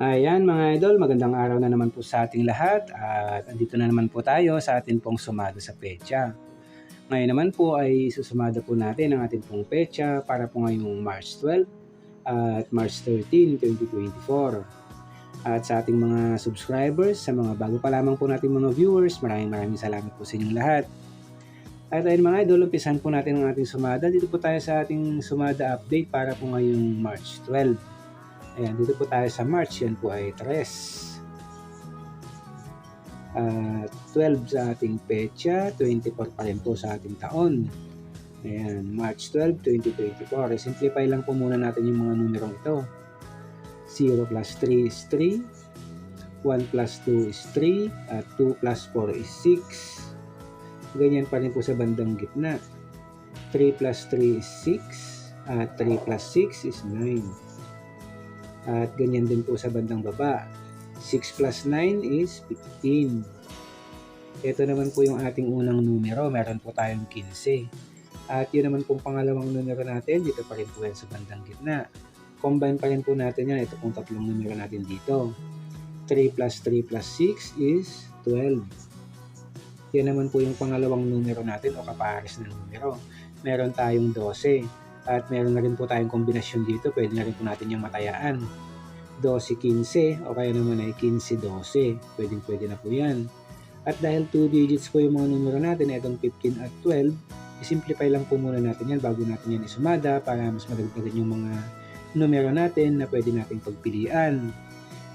Ayan mga idol, magandang araw na naman po sa ating lahat at andito na naman po tayo sa atin pong sumado sa pecha. Ngayon naman po ay susumada po natin ang ating pong pecha para po ngayong March 12 at March 13, 2024. At sa ating mga subscribers, sa mga bago pa lamang po nating mga viewers, maraming maraming salamat po sa inyong lahat. At ayun mga idol, umpisan po natin ang ating sumada. Dito po tayo sa ating sumada update para po ngayong March 12. Ayan, dito po tayo sa March. Yan po ay 3. Uh, 12 sa ating pecha, 24 pa rin po sa ating taon. Ayan, March 12, 2024. Simplify lang po muna natin yung mga numerong ito. 0 plus 3 is 3. 1 plus 2 is 3. At 2 plus 4 is 6. Ganyan pa rin po sa bandang gitna. 3 plus 3 is 6. At 3 plus 6 is 9. At ganyan din po sa bandang baba. 6 plus 9 is 15. Ito naman po yung ating unang numero. Meron po tayong 15. At yun naman pong pangalawang numero natin. Dito pa rin po yan sa bandang gitna. Combine pa rin po natin yan. Ito pong tatlong numero natin dito. 3 plus 3 plus 6 is 12. Yan naman po yung pangalawang numero natin o kapares na numero. Meron tayong 12. At meron na rin po tayong kombinasyon dito. Pwede na rin po natin yung matayaan. 12-15 o kaya naman ay 15-12. Pwede pwede na po yan. At dahil 2 digits po yung mga numero natin, itong 15 at 12, i-simplify lang po muna natin yan bago natin yan isumada para mas madagdagan yung mga numero natin na pwede nating pagpilian.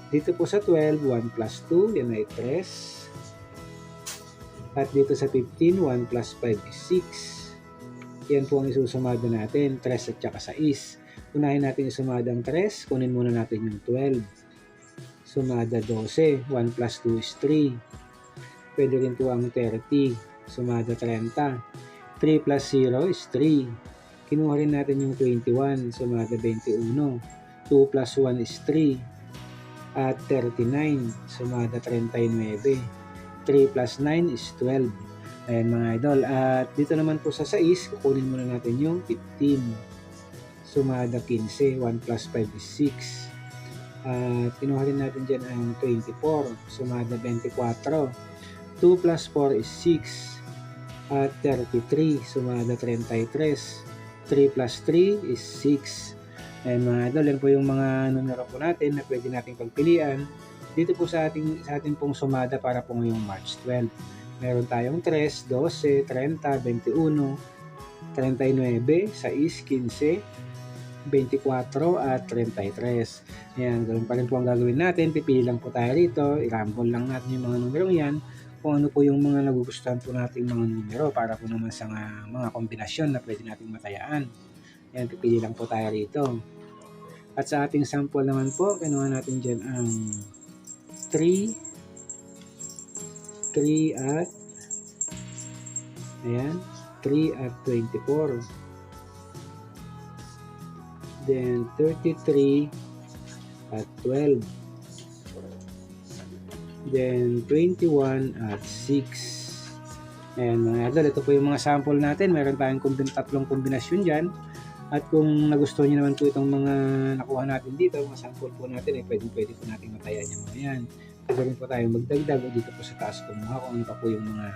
Dito po sa 12, 1 plus 2, yan ay 3. At dito sa 15, 1 plus 5 is 6. Yan po ang isusumada natin, 3 at saka 6. Unahin natin isumada ang 3, kunin muna natin yung 12. Sumada 12, 1 plus 2 is 3. Pwede rin po ang 30, sumada 30. 3 plus 0 is 3. Kinuha rin natin yung 21, sumada 21. 2 plus 1 is 3. At 39, sumada 39. 3 plus 9 is 12. Ayan mga idol. At dito naman po sa 6, kukunin muna natin yung 15. Sumada 15. 1 plus 5 is 6. At kinuha rin natin dyan ang 24. Sumada 24. 2 plus 4 is 6. At 33. Sumada 33. 3 plus 3 is 6. Ayan mga idol, yan po yung mga numero po natin na pwede nating pagpilian dito po sa ating, sa ating pong sumada para po ngayong March 12. Meron tayong 3, 12, 30, 21, 39, 6, 15, 24 at 33. Yan, gawin pa rin po ang gagawin natin. Pipili lang po tayo rito. I-rumble lang natin yung mga numerong yan kung ano po yung mga nagugustuhan po nating mga numero para po naman sa mga, mga kombinasyon na pwede nating matayaan. Yan, pipili lang po tayo rito. At sa ating sample naman po, kinuha natin dyan ang 3, 3 at ayan 3 at 24 then 33 at 12 then 21 at 6 ayan mga idol ito po yung mga sample natin. Meron tayong kombin tatlong kombinasyon dyan. At kung nagustuhan nyo naman po itong mga nakuha natin dito, mga sample po natin, eh, pwede, pwede po natin matayan yung mga yan. Pwede rin po tayong magdagdag dito po sa taas kumuha kung ano pa po yung mga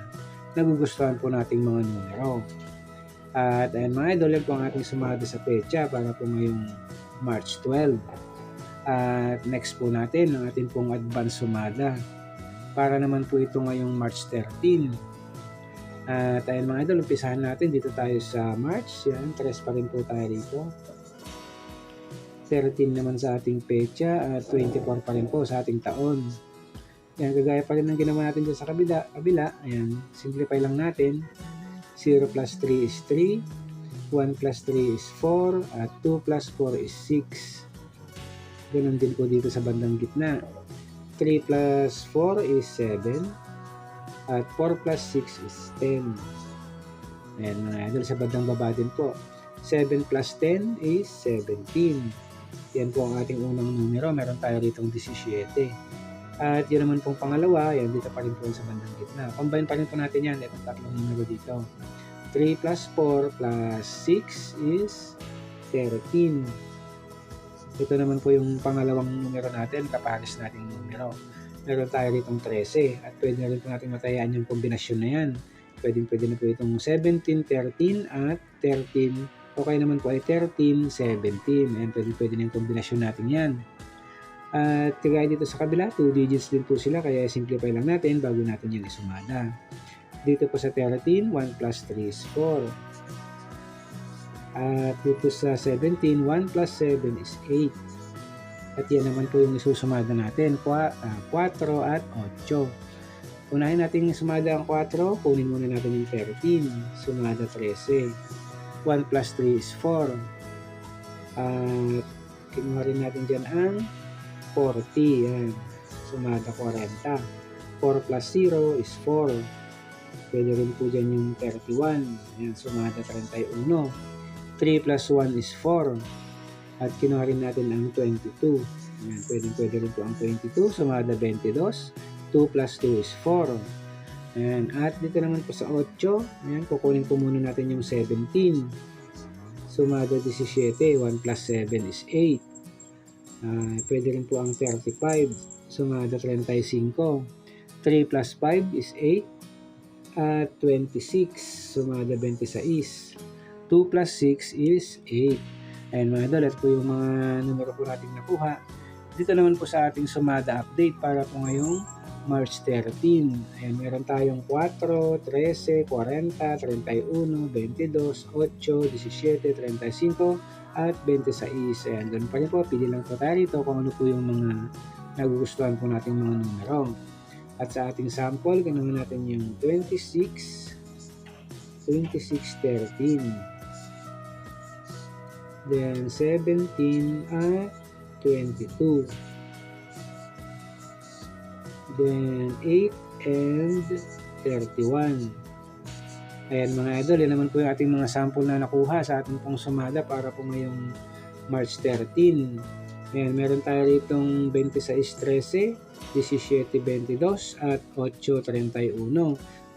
nagugustuhan po nating mga numero. At ayan mga idol, yan po ang ating sumada sa pecha para po ngayong March 12. At next po natin, ang ating pong advance sumada. Para naman po ito ngayong March 13. At ayan mga idol, umpisahan natin. Dito tayo sa March. Yan, tres pa rin po tayo dito. 13 naman sa ating pecha at 24 pa rin po sa ating taon. Yan, gagaya pa rin ng ginawa natin dyan sa kabila. kabila. Ayan, simplify lang natin. 0 plus 3 is 3. 1 plus 3 is 4. At 2 plus 4 is 6. Ganun din po dito sa bandang gitna. 3 plus 4 is 7. At 4 plus 6 is 10. Ayan mga idol, sa bandang baba din po. 7 plus 10 is 17. Yan po ang ating unang numero. Meron tayo ritong 17. At yun naman pong pangalawa, yan dito pa rin po sa bandang gitna. Combine pa rin po natin yan, itong tatlong numero dito. 3 plus 4 plus 6 is 13. Ito naman po yung pangalawang numero natin, kapares nating numero. Meron tayo ditong 13 at pwede na rin po natin matayaan yung kombinasyon na yan. Pwede, pwede na po itong 17, 13 at 13. Okay naman po ay 13, 17. Ayan, pwede, pwede na yung kombinasyon natin yan. At kagaya dito sa kabila, 2 digits din po sila kaya simplify lang natin bago natin yung isumada. Dito po sa 13, 1 plus 3 is 4. At dito sa 17, 1 plus 7 is 8. At yan naman po yung isusumada natin, 4 at 8. Unahin natin sumada ang 4, kunin muna natin yung 13, sumada 13. 1 plus 3 is 4. At kinuha rin natin dyan ang 40, yan. Sumada 40. 4 plus 0 is 4. Pwede rin po dyan yung 31. Yan, sumada 31. 3 plus 1 is 4. At kinuha rin natin ang 22. Yan, pwede, pwede rin po ang 22. Sumada 22. 2 plus 2 is 4. Ayan. At dito naman po sa 8. Ayan, kukunin po muna natin yung 17. Sumada 17. 1 plus 7 is 8. Uh, pwede rin po ang 35. Sumada 35. 3 plus 5 is 8. At 26. Sumada 26. 2 plus 6 is 8. Ayan mga idol, ito po yung mga numero po natin nakuha. Dito naman po sa ating sumada update para po ngayong March 13. Ayan, meron tayong 4, 13, 40, 31, 22, 8, 17, 35, at 26. Ayan, ganun pa rin po. Pili lang po tayo dito kung ano po yung mga nagugustuhan po natin mga numero. At sa ating sample, ganawan natin yung 26, 26, 13. Then 17 at 22. Then 8 and 31. Ayan mga idol, yan naman po yung ating mga sample na nakuha sa ating pong sumada para po ngayong March 13. Ayan, meron tayo ditong 26.13, 17.22 at 8.31.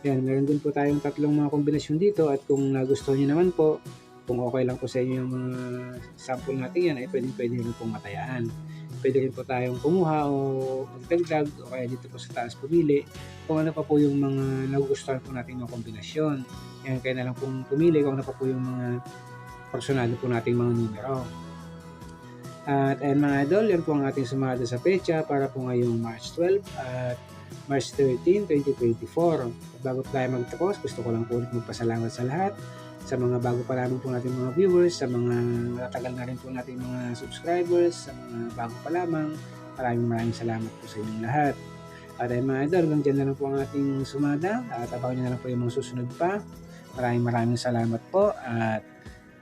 Ayan, meron din po tayong tatlong mga kombinasyon dito at kung nagustuhan nyo naman po, kung okay lang po sa inyo yung mga sample natin yan, ay pwede pwede rin pong matayaan. Pwede rin po tayong kumuha o magdagdag o kaya dito po sa taas pumili kung ano pa po yung mga nagugustuhan po natin mga kombinasyon. Yan, kaya na lang pong pumili kung ano pa po yung mga personado po nating mga numero. At ayan mga idol, yan po ang ating sumada sa pecha para po ngayong March 12 at March 13, 2024. At bago tayo magtapos, gusto ko lang po magpasalamat sa lahat sa mga bago pa lamang po natin mga viewers, sa mga natagal na rin po natin mga subscribers, sa mga bago pa lamang, maraming maraming salamat po sa inyong lahat. At ay mga idol, hanggang dyan na lang po ang ating sumada at abangan na lang po yung mga susunod pa. Maraming maraming salamat po at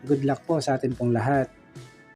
good luck po sa atin pong lahat.